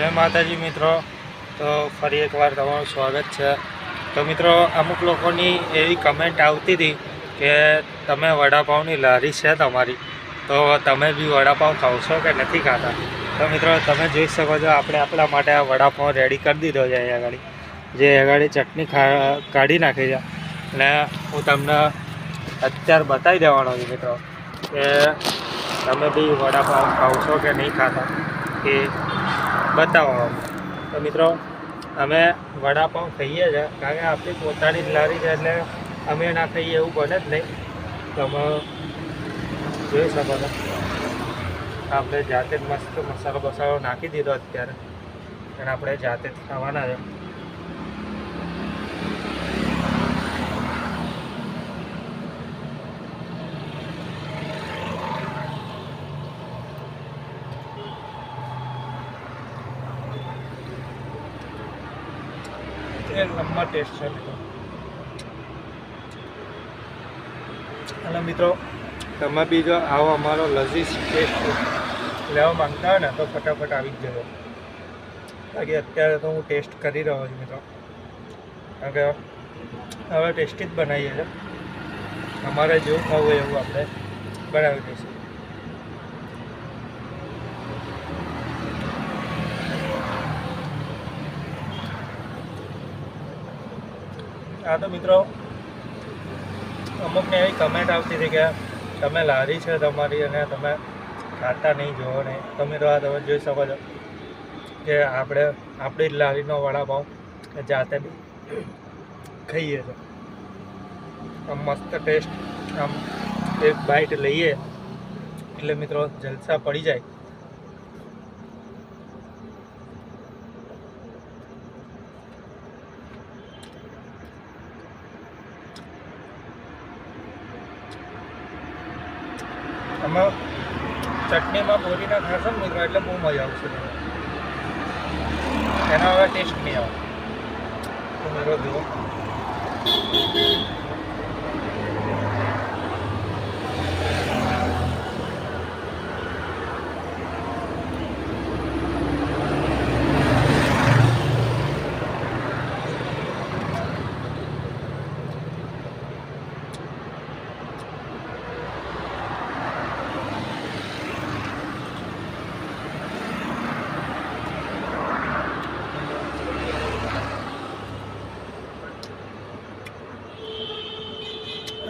જય માતાજી મિત્રો. તો ફરી એકવાર તમારું સ્વાગત છે. તો મિત્રો, અમુક લોકોની એવી કમેન્ટ આવતી હતી કે તમે વડાપાઉંની લારી છે તમારી. તો તમે બી વડાપાઉં ખાવશો કે નથી ખાતા? તો મિત્રો, તમે જોઈ શકો છો, આપણે આપણા માટે આ વડાપાઉં રેડી કરી દીધો છે અહીંયા આગળ. જે આગળ ચટણી કાઢી નાખી છે. અને હું તમને અત્યારે બતાવી દેવાનો છું મિત્રો, કે તમે બી વડાપાઉં ખાવશો કે નહીં ખાતા? એ બતાવો. તો મિત્રો, અમે વડાપાઉં ખાઈએ છીએ કારણ કે આપણી પોતાની જ લારી છે એટલે અમે ના ખાઈએ એવું બને જ નહીં. તમે જોઈ શકો છો. આપણે જાતે જ મસ્ત મસાલો બસાલો નાખી દીધો અત્યારે. અને આપણે જાતે જ ખાવાના છે. એ નંબર ટેસ્ટ છે મિત્રો. અને મિત્રો, તમે બી જો આવો અમારો લઝીઝ ટેસ્ટ લેવા માંગતા હોય ને, તો ફટાફટ આવી જ જજો. બાકી અત્યારે તો હું ટેસ્ટ કરી રહ્યો છું મિત્રો. કારણ કે હવે ટેસ્ટી જ બનાવીએ છીએ. અમારે જેવું ખાવું હોય એવું આપણે બનાવી દઈશું. હા, તો મિત્રો, અમુકને એવી કમેન્ટ આવતી હતી કે, તમે લારી છે તમારી અને તમે ખાતા નહીં જોવો નહીં તો આ તમે જોઈ શકો છો કે આપણે, આપણી જ લારીનો વડાપાઉં જાતે ખાઈએ છીએ આમ મસ્ત ટેસ્ટ આમ એક બાઇટ લઈએ, એટલે મિત્રો જલસા પડી જાય. આમાં ચટણીમાં બોરીના ખાશો ને એટલે બહુ મજા આવશે. એના હવે ટેસ્ટ નહીં આવે. તો મિત્રો જુઓ.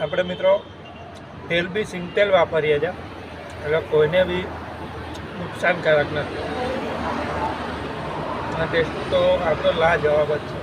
આપણે મિત્રો તેલ બી સિંગ તેલ વાપરીએ છીએ. એટલે કોઈને બી નુકસાનકારક નથી. ટેસ્ટ તો આપણો લા જવાબ જ છે.